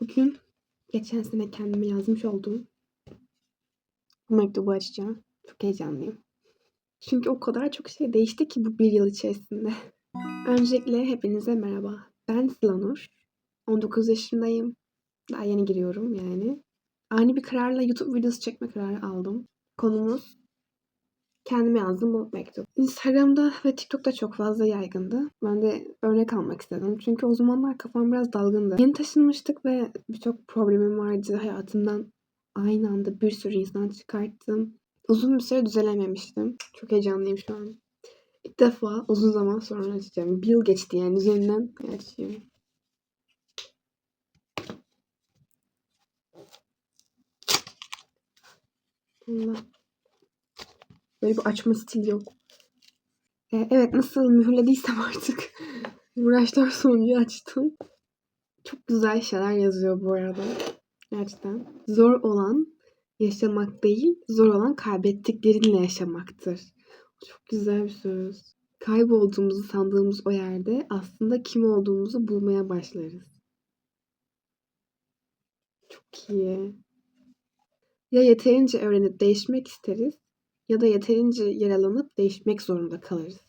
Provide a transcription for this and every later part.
Bugün geçen sene kendime yazmış olduğum bu mektubu açacağım. Çok heyecanlıyım. Çünkü o kadar çok şey değişti ki bu bir yıl içerisinde. Öncelikle hepinize merhaba. Ben Sılanur. 19 yaşındayım. Daha yeni giriyorum yani. Ani bir kararla YouTube videosu çekme kararı aldım. Konumuz kendime yazdığım bu mektup. Instagram'da ve TikTok'ta çok fazla yaygındı. Ben de örnek almak istedim. Çünkü o zamanlar kafam biraz dalgındı. Yeni taşınmıştık ve birçok problemim vardı. Hayatımdan aynı anda bir sürü insan çıkarttım. Uzun bir süre düzelememiştim. Çok heyecanlıyım şu an. İlk defa uzun zaman sonra açacağım. Bir yıl geçti yani üzerinden açıyorum. Allah. Böyle bir açma stili yok. Ee, evet nasıl mühürlediysem artık uğraşlar sonucu açtım. Çok güzel şeyler yazıyor bu arada. Gerçekten. Zor olan yaşamak değil, zor olan kaybettiklerinle yaşamaktır. Çok güzel bir söz. Kaybolduğumuzu sandığımız o yerde aslında kim olduğumuzu bulmaya başlarız. Çok iyi. Ya yeterince öğrenip değişmek isteriz ya da yeterince yaralanıp değişmek zorunda kalırız.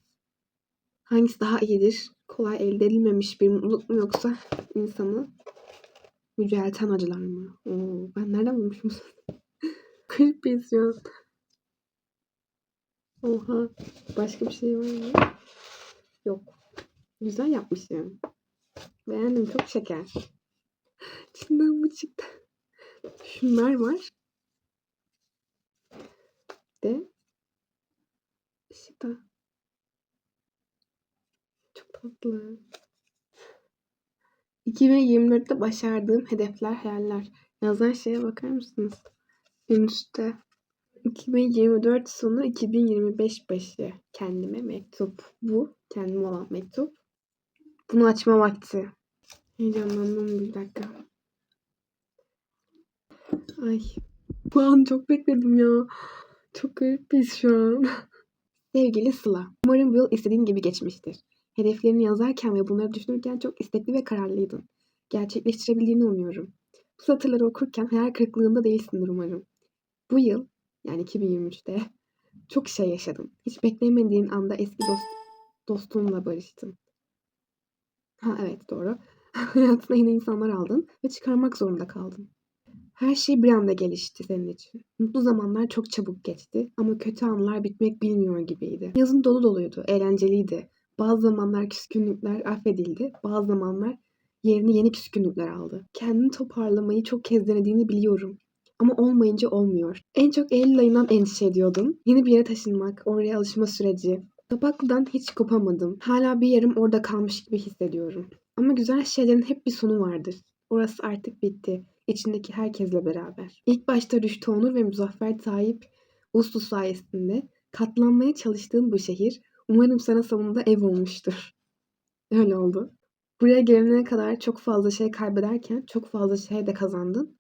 Hangisi daha iyidir? Kolay elde edilmemiş bir mutluluk mu yoksa insanı yücelten acılar mı? Oo, ben nereden bulmuşum? Garip bir his şu an. Oha. Başka bir şey var mı? Yok. Güzel yapmışım. Beğendim. Çok şeker. İçinden bu çıktı. Şunlar var. De ışıkta. Çok tatlı. 2024'te başardığım hedefler, hayaller. Yazan şeye bakar mısınız? En üstte. 2024 sonu 2025 başı. Kendime mektup. Bu kendime olan mektup. Bunu açma vakti. Heyecanlandım bir dakika. Ay. Bu an çok bekledim ya. Çok garip şu an. Sevgili Sıla. Umarım bu yıl istediğin gibi geçmiştir. Hedeflerini yazarken ve bunları düşünürken çok istekli ve kararlıydın. Gerçekleştirebildiğini umuyorum. Bu satırları okurken hayal kırıklığında değilsindir umarım. Bu yıl, yani 2023'te çok şey yaşadın. Hiç beklemediğin anda eski dost, dostunla barıştın. Ha evet doğru. Hayatına yeni insanlar aldın ve çıkarmak zorunda kaldın. Her şey bir anda gelişti senin için. Mutlu zamanlar çok çabuk geçti ama kötü anlar bitmek bilmiyor gibiydi. Yazın dolu doluydu, eğlenceliydi. Bazı zamanlar küskünlükler affedildi, bazı zamanlar yerini yeni küskünlükler aldı. Kendini toparlamayı çok kez denediğini biliyorum. Ama olmayınca olmuyor. En çok Eylül ayından endişe ediyordum. Yeni bir yere taşınmak, oraya alışma süreci. Tabaklı'dan hiç kopamadım. Hala bir yarım orada kalmış gibi hissediyorum. Ama güzel şeylerin hep bir sonu vardır. Orası artık bitti. İçindeki herkesle beraber. İlk başta Rüştü Onur ve Muzaffer Tayyip Uslu sayesinde katlanmaya çalıştığım bu şehir umarım sana sonunda ev olmuştur. Öyle oldu. Buraya gelene kadar çok fazla şey kaybederken çok fazla şey de kazandın.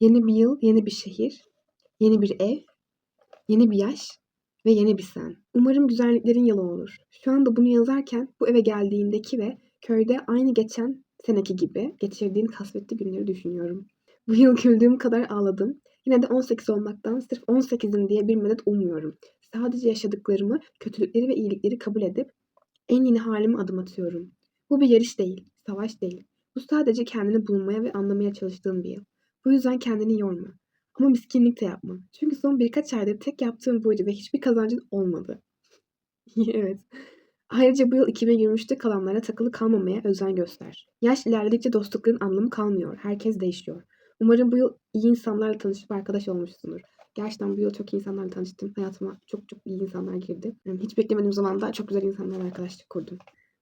Yeni bir yıl, yeni bir şehir, yeni bir ev, yeni bir yaş ve yeni bir sen. Umarım güzelliklerin yılı olur. Şu anda bunu yazarken bu eve geldiğindeki ve köyde aynı geçen seneki gibi geçirdiğin kasvetli günleri düşünüyorum. Bu yıl güldüğüm kadar ağladım. Yine de 18 olmaktan sırf 18'im diye bir medet ummuyorum. Sadece yaşadıklarımı, kötülükleri ve iyilikleri kabul edip en yeni halime adım atıyorum. Bu bir yarış değil, savaş değil. Bu sadece kendini bulmaya ve anlamaya çalıştığın bir yıl. Bu yüzden kendini yorma. Ama miskinlik de yapma. Çünkü son birkaç aydır tek yaptığın buydu ve hiçbir kazancın olmadı. evet. Ayrıca bu yıl 2023'te kalanlara takılı kalmamaya özen göster. Yaş ilerledikçe dostlukların anlamı kalmıyor. Herkes değişiyor. Umarım bu yıl iyi insanlarla tanışıp arkadaş olmuşsundur. Gerçekten bu yıl çok iyi insanlarla tanıştım. Hayatıma çok çok iyi insanlar girdi. Hiç beklemediğim zamanda çok güzel insanlarla arkadaşlık kurdum.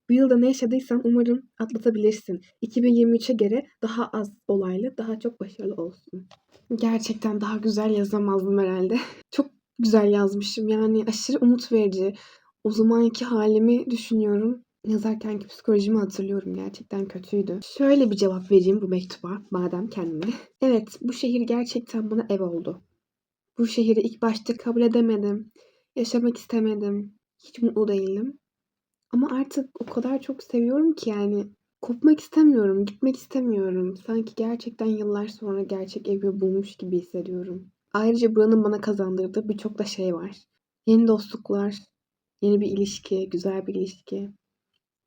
Bu yılda ne yaşadıysan umarım atlatabilirsin. 2023'e göre daha az olaylı, daha çok başarılı olsun. Gerçekten daha güzel yazamazdım herhalde. Çok güzel yazmışım. Yani aşırı umut verici. O zamanki halimi düşünüyorum. Yazarkenki psikolojimi hatırlıyorum. Gerçekten kötüydü. Şöyle bir cevap vereyim bu mektuba madem kendime. Evet bu şehir gerçekten bana ev oldu. Bu şehri ilk başta kabul edemedim. Yaşamak istemedim. Hiç mutlu değildim. Ama artık o kadar çok seviyorum ki yani Kopmak istemiyorum, gitmek istemiyorum. Sanki gerçekten yıllar sonra gerçek evimi bulmuş gibi hissediyorum. Ayrıca buranın bana kazandırdığı birçok da şey var. Yeni dostluklar, yeni bir ilişki, güzel bir ilişki,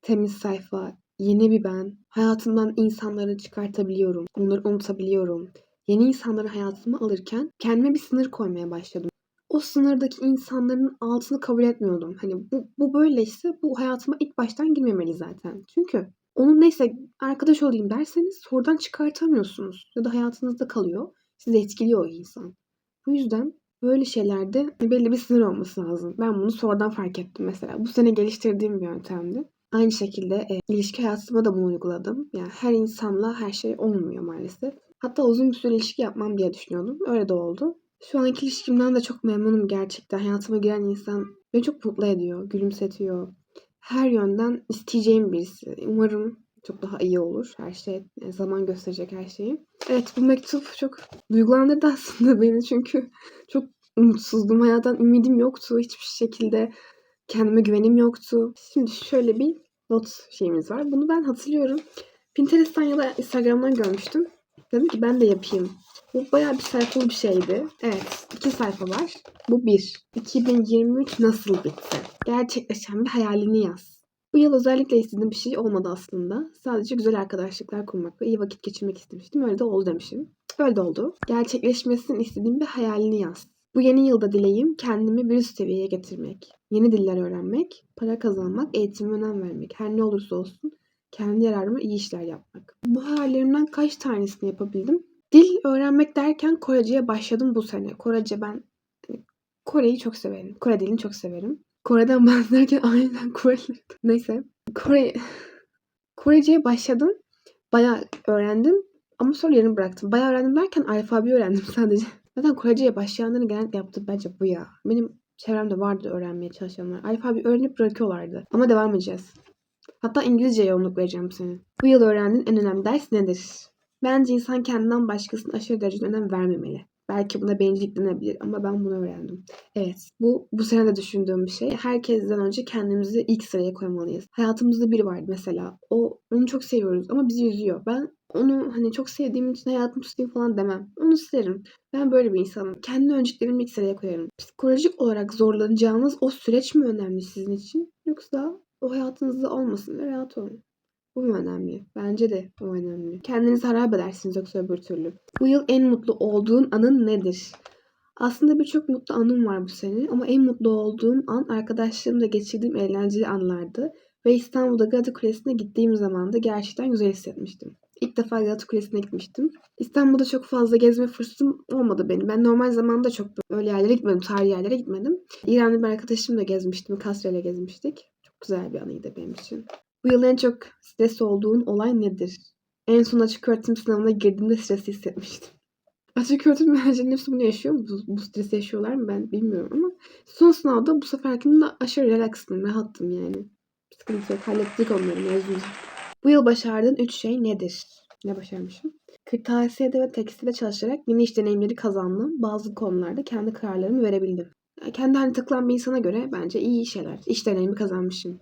temiz sayfa, yeni bir ben. Hayatımdan insanları çıkartabiliyorum, onları unutabiliyorum. Yeni insanları hayatıma alırken kendime bir sınır koymaya başladım. O sınırdaki insanların altını kabul etmiyordum. Hani bu, bu böyleyse bu hayatıma ilk baştan girmemeli zaten. Çünkü onun neyse arkadaş olayım derseniz sorudan çıkartamıyorsunuz. Ya da hayatınızda kalıyor. Sizi etkiliyor o insan. Bu yüzden böyle şeylerde belli bir sınır olması lazım. Ben bunu sonradan fark ettim mesela. Bu sene geliştirdiğim bir yöntemdi. Aynı şekilde e, ilişki hayatıma da bunu uyguladım. Yani her insanla her şey olmuyor maalesef. Hatta uzun bir süre ilişki yapmam diye düşünüyordum. Öyle de oldu. Şu anki ilişkimden de çok memnunum gerçekten. Hayatıma giren insan beni çok mutlu ediyor, gülümsetiyor. Her yönden isteyeceğim birisi. Umarım çok daha iyi olur her şey. Yani zaman gösterecek her şeyi. Evet bu mektup çok duygulandırdı aslında beni çünkü çok umutsuzdum. Hayattan ümidim yoktu. Hiçbir şekilde kendime güvenim yoktu. Şimdi şöyle bir not şeyimiz var. Bunu ben hatırlıyorum. Pinterest'ten ya da Instagram'dan görmüştüm. Dedim ki ben de yapayım. Bu bayağı bir sayfalı bir şeydi. Evet, iki sayfa var. Bu bir. 2023 nasıl bitti? Gerçekleşen bir hayalini yaz. Bu yıl özellikle istediğim bir şey olmadı aslında. Sadece güzel arkadaşlıklar kurmak ve iyi vakit geçirmek istemiştim. Öyle de oldu demişim. Öyle de oldu. Gerçekleşmesini istediğim bir hayalini yaz. Bu yeni yılda dileğim kendimi bir üst seviyeye getirmek. Yeni diller öğrenmek, para kazanmak, eğitime önem vermek. Her ne olursa olsun kendi yararıma iyi işler yapmak. Bu hayallerimden kaç tanesini yapabildim? Dil öğrenmek derken Korece'ye başladım bu sene. Korece ben hani Kore'yi çok severim. Kore dilini çok severim. Kore'den bahsederken aynen Koreli. Neyse. Kore Korece'ye başladım. Bayağı öğrendim. Ama sonra yarım bıraktım. Bayağı öğrendim derken alfabeyi öğrendim sadece. Zaten Korece'ye başlayanların genellikle yaptığı bence bu ya. Benim çevremde vardı öğrenmeye çalışanlar. Alfabeyi öğrenip bırakıyorlardı. Ama devam edeceğiz. Hatta İngilizceye yoğunluk vereceğim sene. Bu yıl öğrendiğin en önemli ders nedir? Bence insan kendinden başkasına aşırı derecede önem vermemeli. Belki buna bencillik denebilir ama ben bunu öğrendim. Evet, bu bu sene de düşündüğüm bir şey. Herkesten önce kendimizi ilk sıraya koymalıyız. Hayatımızda biri var mesela. O onu çok seviyoruz ama bizi üzüyor. Ben onu hani çok sevdiğim için hayatımı tutayım falan demem. Onu isterim. Ben böyle bir insanım. Kendi önceliklerimi ilk sıraya koyarım. Psikolojik olarak zorlanacağınız o süreç mi önemli sizin için? Yoksa o hayatınızda olmasın ve rahat olun. Bu mu önemli? Bence de o önemli. Kendinizi harap edersiniz yoksa öbür türlü. Bu yıl en mutlu olduğun anın nedir? Aslında birçok mutlu anım var bu sene ama en mutlu olduğum an arkadaşlarımla geçirdiğim eğlenceli anlardı. Ve İstanbul'da Galata Kulesi'ne gittiğim zaman da gerçekten güzel hissetmiştim. İlk defa Galata Kulesi'ne gitmiştim. İstanbul'da çok fazla gezme fırsatım olmadı benim. Ben normal zamanda çok öyle yerlere gitmedim, tarihi yerlere gitmedim. İranlı bir arkadaşımla gezmiştim, Kasra ile gezmiştik. Çok güzel bir anıydı benim için. Bu yıl en çok stres olduğun olay nedir? En son açık öğretim sınavına girdiğimde stresi hissetmiştim. Açık öğretim öğrencilerin hepsi bunu yaşıyor mu? Bu, bu stresi yaşıyorlar mı ben bilmiyorum ama son sınavda bu seferkinde aşırı relaxtım, rahattım yani. Sıkıntı yok, hallettik onları mezunuz. Bu yıl başardığın üç şey nedir? Ne başarmışım? Kırtasiyede ve tekstilde çalışarak yeni iş deneyimleri kazandım. Bazı konularda kendi kararlarımı verebildim. Kendi haline takılan bir insana göre bence iyi şeyler. İş deneyimi kazanmışım.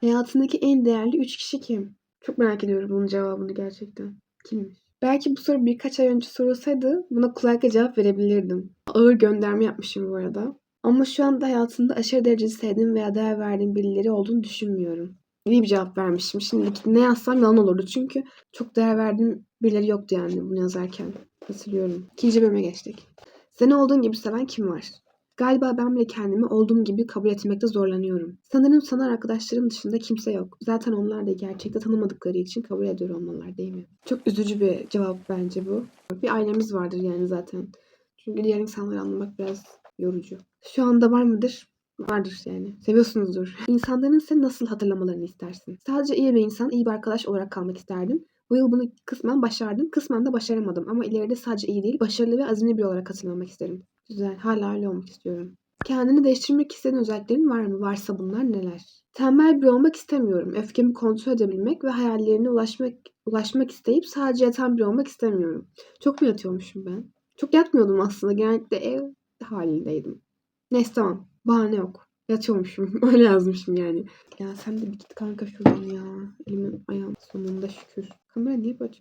Hayatındaki en değerli üç kişi kim? Çok merak ediyorum bunun cevabını gerçekten. Kimmiş? Belki bu soru birkaç ay önce sorulsaydı buna kulakla cevap verebilirdim. Ağır gönderme yapmışım bu arada. Ama şu anda hayatımda aşırı derecede sevdiğim veya değer verdiğim birileri olduğunu düşünmüyorum. İyi bir cevap vermişim. Şimdi ne yazsam yalan olurdu çünkü çok değer verdiğim birileri yoktu yani bunu yazarken. Hatırlıyorum. İkinci bölüme geçtik. Seni olduğun gibi seven kim var? Galiba ben bile kendimi olduğum gibi kabul etmekte zorlanıyorum. Sanırım sanal arkadaşlarım dışında kimse yok. Zaten onlar da gerçekte tanımadıkları için kabul ediyor olmalılar değil mi? Çok üzücü bir cevap bence bu. Bir ailemiz vardır yani zaten. Çünkü diğer insanları anlamak biraz yorucu. Şu anda var mıdır? Vardır yani. Seviyorsunuzdur. İnsanların seni nasıl hatırlamalarını istersin? Sadece iyi bir insan, iyi bir arkadaş olarak kalmak isterdim. Bu yıl bunu kısmen başardım, kısmen de başaramadım. Ama ileride sadece iyi değil, başarılı ve azimli bir olarak hatırlamak isterim. Güzel. Hala öyle olmak istiyorum. Kendini değiştirmek istediğin özelliklerin var mı? Varsa bunlar neler? Tembel bir olmak istemiyorum. Öfkemi kontrol edebilmek ve hayallerine ulaşmak ulaşmak isteyip sadece yatan bir olmak istemiyorum. Çok mu yatıyormuşum ben? Çok yatmıyordum aslında. Genellikle ev halindeydim. Neyse tamam. Bahane yok. Yatıyormuşum. Öyle yazmışım yani. Ya sen de bir git kanka şuradan ya. Elimin ayağım sonunda şükür. Kamera niye böyle.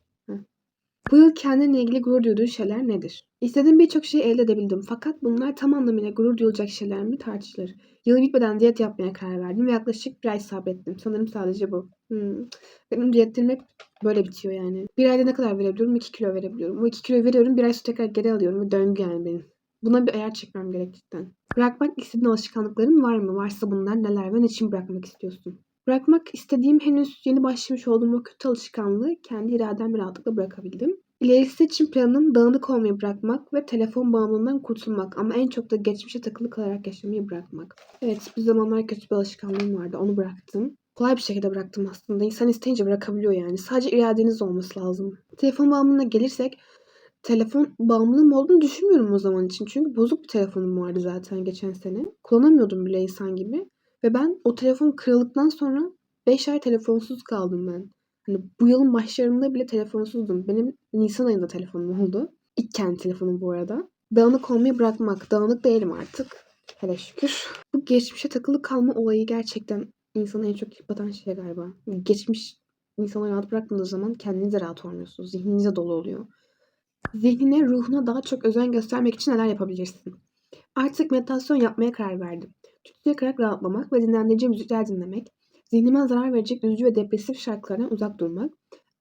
Bu yıl kendinle ilgili gurur duyduğun şeyler nedir? İstediğim birçok şeyi elde edebildim. Fakat bunlar tam anlamıyla gurur duyulacak şeyler mi tartışılır. Yıl bitmeden diyet yapmaya karar verdim ve yaklaşık bir ay sabrettim. Sanırım sadece bu. Hmm. Benim diyetlerim hep böyle bitiyor yani. Bir ayda ne kadar verebiliyorum? 2 kilo verebiliyorum. O 2 kiloyu veriyorum. Bir ay sonra tekrar geri alıyorum. Ve döngü yani benim. Buna bir ayar çekmem gerek cidden. Bırakmak istediğin alışkanlıkların var mı? Varsa bunlar neler ve niçin bırakmak istiyorsun? Bırakmak istediğim henüz yeni başlamış olduğum o kötü alışkanlığı kendi irademle rahatlıkla bırakabildim. İlerisi için planım dağınık olmayı bırakmak ve telefon bağımlılığından kurtulmak ama en çok da geçmişe takılı kalarak yaşamayı bırakmak. Evet bir zamanlar kötü bir alışkanlığım vardı onu bıraktım. Kolay bir şekilde bıraktım aslında. İnsan isteyince bırakabiliyor yani. Sadece iradeniz olması lazım. Telefon bağımlılığına gelirsek telefon bağımlılığım olduğunu düşünmüyorum o zaman için. Çünkü bozuk bir telefonum vardı zaten geçen sene. Kullanamıyordum bile insan gibi. Ve ben o telefon kırıldıktan sonra 5 ay telefonsuz kaldım ben. Hani bu yılın başlarında bile telefonsuzdum. Benim Nisan ayında telefonum oldu. İlk kendi telefonum bu arada. Dağınık olmayı bırakmak. Dağınık değilim artık. Hele şükür. Bu geçmişe takılı kalma olayı gerçekten insanı en çok yıpratan şey galiba. Geçmiş insanı rahat bırakmadığı zaman kendinize rahat olmuyorsunuz. Zihninize dolu oluyor. Zihnine, ruhuna daha çok özen göstermek için neler yapabilirsin? Artık meditasyon yapmaya karar verdim. Tütsü yakarak rahatlamak ve dinlendirici müzikler dinlemek, zihnime zarar verecek üzücü ve depresif şarkılardan uzak durmak,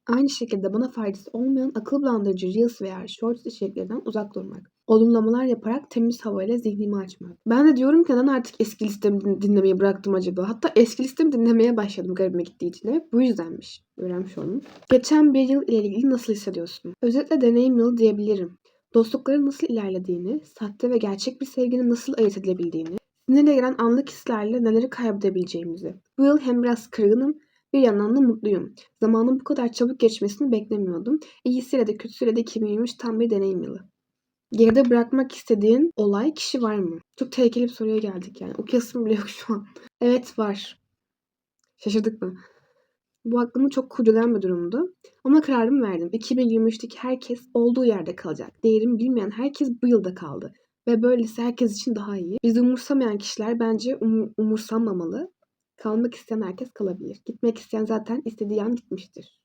aynı şekilde bana faydası olmayan akıl bulandırıcı Reels veya Shorts içeriklerinden uzak durmak, olumlamalar yaparak temiz havayla zihnimi açmak. Ben de diyorum ki neden artık eski listemi din- dinlemeyi bıraktım acaba? Hatta eski listemi dinlemeye başladım garibime gittiği için. Bu yüzdenmiş. Öğrenmiş oldum. Geçen bir yıl ile ilgili nasıl hissediyorsun? Özetle deneyim yılı diyebilirim. Dostlukların nasıl ilerlediğini, sahte ve gerçek bir sevginin nasıl ayırt edilebildiğini, sinirle gelen anlık hislerle neleri kaybedebileceğimizi. Bu yıl hem biraz kırgınım, bir yandan da mutluyum. Zamanın bu kadar çabuk geçmesini beklemiyordum. İyisiyle de kötüsüyle de 2023 tam bir deneyim yılı. Geride bırakmak istediğin olay, kişi var mı? Çok tehlikeli bir soruya geldik yani. Okuyasım bile yok şu an. Evet var. Şaşırdık mı? Bu aklımı çok kurcalayan bir durumdu. Ama kararımı verdim. 2023'teki herkes olduğu yerde kalacak. Değerimi bilmeyen herkes bu yılda kaldı. Ve böylesi herkes için daha iyi. Bizi umursamayan kişiler bence um- umursanmamalı. Kalmak isteyen herkes kalabilir. Gitmek isteyen zaten istediği an gitmiştir.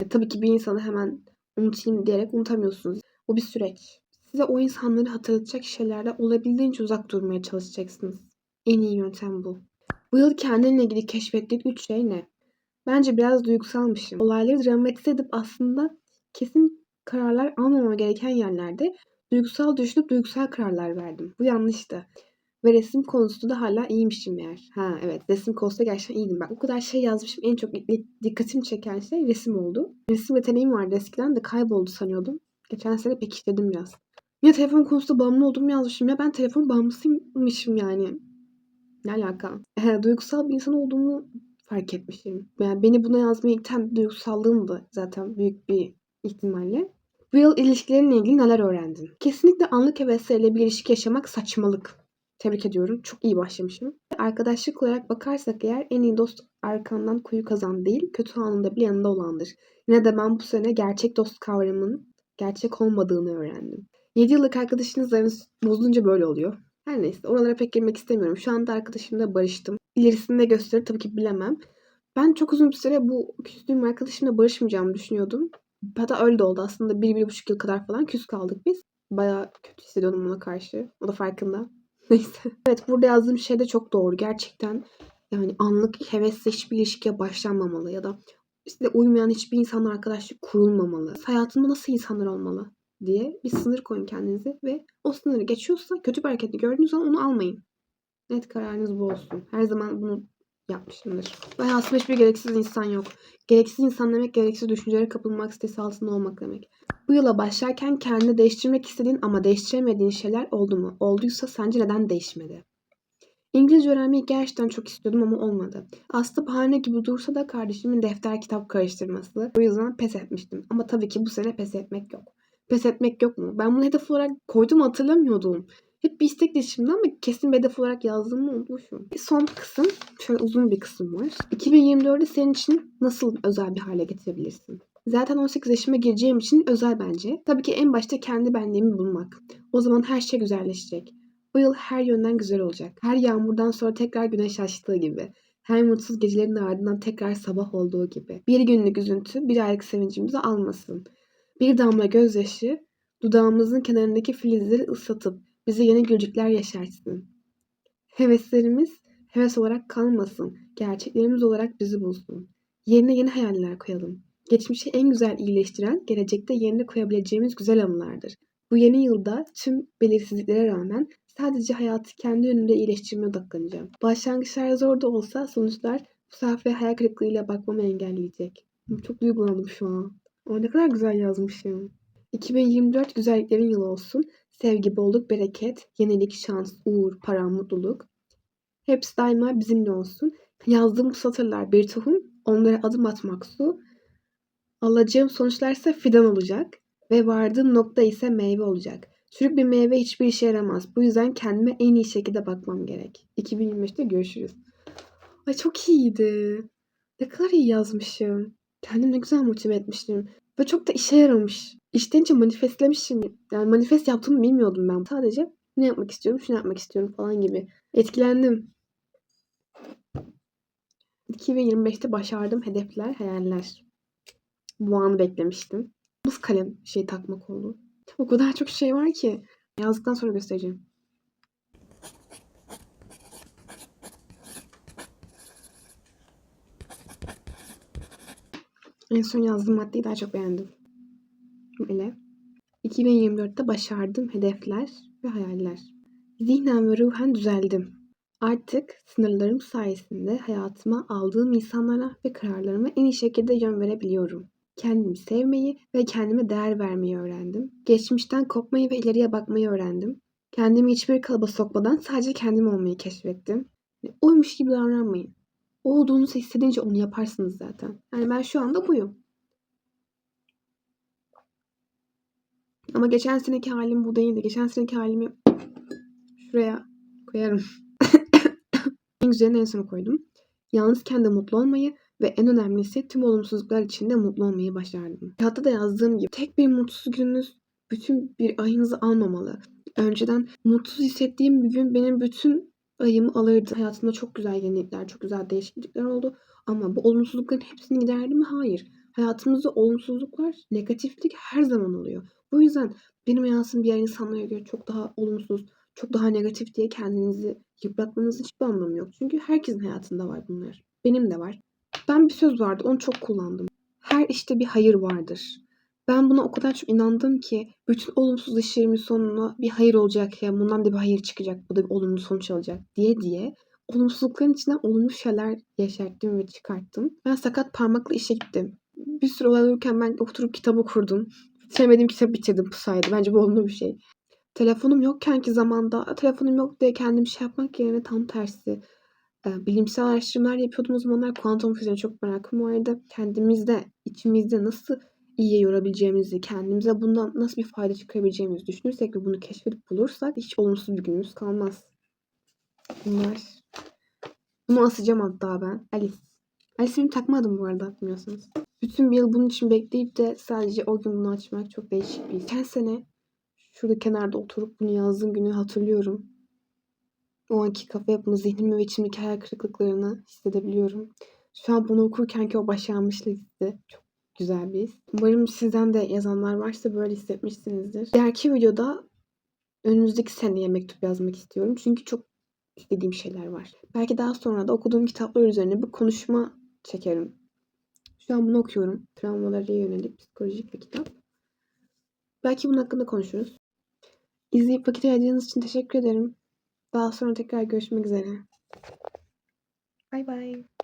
E, tabii ki bir insanı hemen unutayım diyerek unutamıyorsunuz. Bu bir süreç. Size o insanları hatırlatacak şeylerle olabildiğince uzak durmaya çalışacaksınız. En iyi yöntem bu. Bu yıl kendinle ilgili keşfettiğin üç şey ne? Bence biraz duygusalmışım. Olayları dramatize edip aslında kesin kararlar almamam gereken yerlerde duygusal düşünüp duygusal kararlar verdim. Bu yanlıştı. Ve resim konusunda da hala iyiymişim meğer. Ha evet resim konusunda gerçekten iyiydim. Ben o kadar şey yazmışım. En çok dikkatimi çeken şey resim oldu. Resim yeteneğim vardı eskiden de kayboldu sanıyordum. Geçen sene pekiştirdim biraz. Ya telefon konusunda bağımlı olduğumu yazmışım. Ya ben telefon bağımlısıymışım yani. Ne alaka? Ee, duygusal bir insan olduğumu fark etmişim. Yani beni buna yazmaya iten duygusallığımdı zaten büyük bir ihtimalle. Bu yıl ilişkilerinle ilgili neler öğrendin? Kesinlikle anlık heveslerle bir ilişki yaşamak saçmalık. Tebrik ediyorum. Çok iyi başlamışım. Arkadaşlık olarak bakarsak eğer en iyi dost arkandan kuyu kazan değil, kötü anında bile yanında olandır. Yine de ben bu sene gerçek dost kavramının gerçek olmadığını öğrendim. 7 yıllık arkadaşınız aranız bozulunca böyle oluyor. Her neyse oralara pek girmek istemiyorum. Şu anda arkadaşımla barıştım. İlerisinde gösterir tabii ki bilemem. Ben çok uzun bir süre bu küstüğüm arkadaşımla barışmayacağımı düşünüyordum. Hatta öyle de oldu aslında. Bir, bir buçuk yıl kadar falan küs kaldık biz. Baya kötü hissediyordum ona karşı. O da farkında. Neyse. Evet burada yazdığım şey de çok doğru. Gerçekten yani anlık hevesle hiçbir ilişkiye başlanmamalı ya da işte uymayan hiçbir insanla arkadaşlık kurulmamalı. Hayatında nasıl insanlar olmalı diye bir sınır koyun kendinize ve o sınırı geçiyorsa kötü bir hareketi gördüğünüz zaman onu almayın. Net kararınız bu olsun. Her zaman bunu yapmışımdır. Ve hayatımda hiçbir gereksiz insan yok. Gereksiz insan demek gereksiz düşüncelere kapılmak sitesi altında olmak demek. Bu yıla başlarken kendini değiştirmek istediğin ama değiştiremediğin şeyler oldu mu? Olduysa sence neden değişmedi? İngilizce öğrenmeyi gerçekten çok istiyordum ama olmadı. Aslında bahane gibi dursa da kardeşimin defter kitap karıştırması. O yüzden pes etmiştim. Ama tabii ki bu sene pes etmek yok. Pes etmek yok mu? Ben bunu hedef olarak koydum hatırlamıyordum. Hep bir istek listesimde ama kesin bir hedef olarak yazdığımı unutmuşum. Son kısım, şöyle uzun bir kısım var. 2024'ü senin için nasıl özel bir hale getirebilirsin? Zaten 18 yaşıma gireceğim için özel bence. Tabii ki en başta kendi benliğimi bulmak. O zaman her şey güzelleşecek. Bu yıl her yönden güzel olacak. Her yağmurdan sonra tekrar güneş açtığı gibi. Her mutsuz gecelerin ardından tekrar sabah olduğu gibi. Bir günlük üzüntü bir aylık sevincimizi almasın. Bir damla gözyaşı dudağımızın kenarındaki filizleri ıslatıp bize yeni gülcükler yaşarsın. Heveslerimiz heves olarak kalmasın. Gerçeklerimiz olarak bizi bulsun. Yerine yeni hayaller koyalım. Geçmişi en güzel iyileştiren, gelecekte yerine koyabileceğimiz güzel anılardır. Bu yeni yılda tüm belirsizliklere rağmen sadece hayatı kendi yönünde iyileştirmeye odaklanacağım. Başlangıçlar zor da olsa sonuçlar bu ve hayal kırıklığıyla bakmamı engelleyecek. Çok duygulandım şu an. O ne kadar güzel yazmışım. 2024 güzelliklerin yılı olsun. Sevgi, bolluk, bereket, yenilik, şans, uğur, para, mutluluk. Hepsi daima bizimle olsun. Yazdığım bu satırlar bir tohum, onlara adım atmak su. Alacağım sonuçlar ise fidan olacak ve vardığım nokta ise meyve olacak. Çürük bir meyve hiçbir işe yaramaz. Bu yüzden kendime en iyi şekilde bakmam gerek. 2025'te görüşürüz. Ay çok iyiydi. Ne kadar iyi yazmışım. Kendimi ne güzel motive etmiştim. Ve çok da işe yaramış. İşten içe manifestlemişim. Yani manifest yaptığımı bilmiyordum ben. Sadece ne yapmak istiyorum, şunu yapmak istiyorum falan gibi. Etkilendim. 2025'te başardım hedefler, hayaller. Bu anı beklemiştim. Buz kalem şey takmak oldu. O kadar çok şey var ki. Yazdıktan sonra göstereceğim. En son yazdığım maddeyi daha çok beğendim. Böyle. 2024'te başardım hedefler ve hayaller. Zihnen ve ruhen düzeldim. Artık sınırlarım sayesinde hayatıma aldığım insanlara ve kararlarıma en iyi şekilde yön verebiliyorum. Kendimi sevmeyi ve kendime değer vermeyi öğrendim. Geçmişten kopmayı ve ileriye bakmayı öğrendim. Kendimi hiçbir kalıba sokmadan sadece kendim olmayı keşfettim. Oymuş gibi davranmayın. Olduğunuzu hissedince onu yaparsınız zaten. Yani ben şu anda buyum. Ama geçen seneki halim bu değildi. Geçen seneki halimi şuraya koyarım. en güzelini en sona koydum. Yalnızken de mutlu olmayı ve en önemlisi tüm olumsuzluklar içinde mutlu olmayı başardım. Hatta da yazdığım gibi tek bir mutsuz gününüz bütün bir ayınızı almamalı. Önceden mutsuz hissettiğim bir gün benim bütün ayımı alırdı. Hayatımda çok güzel yenilikler, çok güzel değişiklikler oldu. Ama bu olumsuzlukların hepsini giderdi mi? Hayır. Hayatımızda olumsuzluklar, negatiflik her zaman oluyor. Bu yüzden benim hayatım diğer insanlara göre çok daha olumsuz, çok daha negatif diye kendinizi yıpratmanızın hiçbir anlamı yok. Çünkü herkesin hayatında var bunlar. Benim de var. Ben bir söz vardı, onu çok kullandım. Her işte bir hayır vardır. Ben buna o kadar çok inandım ki bütün olumsuz işlerimin sonuna bir hayır olacak ya bundan da bir hayır çıkacak, bu da bir olumlu sonuç alacak diye diye olumsuzlukların içinden olumlu şeyler yaşarttım ve çıkarttım. Ben sakat parmakla işe gittim. Bir sürü olay olurken ben oturup kitap okurdum. Sevmediğim kitabı bitirdim bu sayede. Bence bu olumlu bir şey. Telefonum yokken ki zamanda telefonum yok diye kendim şey yapmak yerine tam tersi bilimsel araştırmalar yapıyordum o zamanlar. Kuantum fiziğine çok merakım vardı. Kendimizde, içimizde nasıl iyiye yorabileceğimizi, kendimize bundan nasıl bir fayda çıkarabileceğimizi düşünürsek ve bunu keşfedip bulursak hiç olumsuz bir günümüz kalmaz. Bunlar. Bunu asacağım hatta ben. Alice. Alice'imi takmadım bu arada bilmiyorsunuz. Bütün bir yıl bunun için bekleyip de sadece o gün bunu açmak çok değişik bir his. Geçen sene şurada kenarda oturup bunu yazdığım günü hatırlıyorum. O anki kafa yapımı, zihnimi ve içimdeki hayal kırıklıklarını hissedebiliyorum. Şu an bunu okurken ki o başarmışlık hissi çok güzel bir his. Umarım sizden de yazanlar varsa böyle hissetmişsinizdir. Diğerki videoda önümüzdeki seneye mektup yazmak istiyorum. Çünkü çok istediğim şeyler var. Belki daha sonra da okuduğum kitaplar üzerine bir konuşma çekerim. Şu an bunu okuyorum. Travmalara yönelik psikolojik bir kitap. Belki bunun hakkında konuşuruz. İzleyip vakit ayırdığınız için teşekkür ederim. Daha sonra tekrar görüşmek üzere. Bay bay.